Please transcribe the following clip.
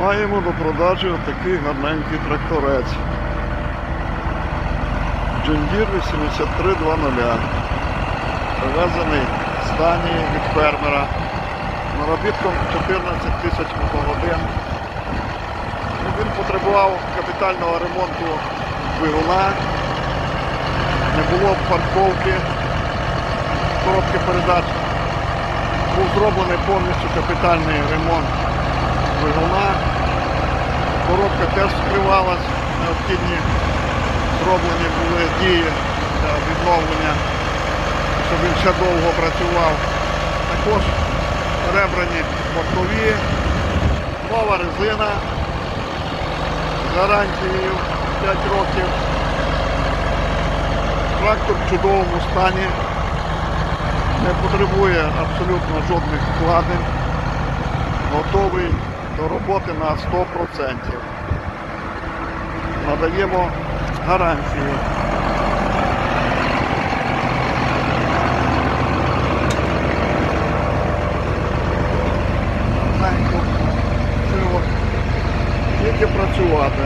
Маємо до продажі отакий гарненький тракторець. Джондір 8320. Привезений з Данії від фермера. Наробітком 14 тисяч мотогодин. Він потребував капітального ремонту двигуна. Не було парковки, коробки передач. Був зроблений повністю капітальний ремонт двигуна. Коробка теж скривалась, необхідні зроблені були дії для відновлення, щоб він ще довго працював. Також перебрані бокові, нова резина з гарантією 5 років. Трактор в чудовому стані, не потребує абсолютно жодних вкладень, готовий до роботи на 100%. Надаємо гарантію. Тільки працювати.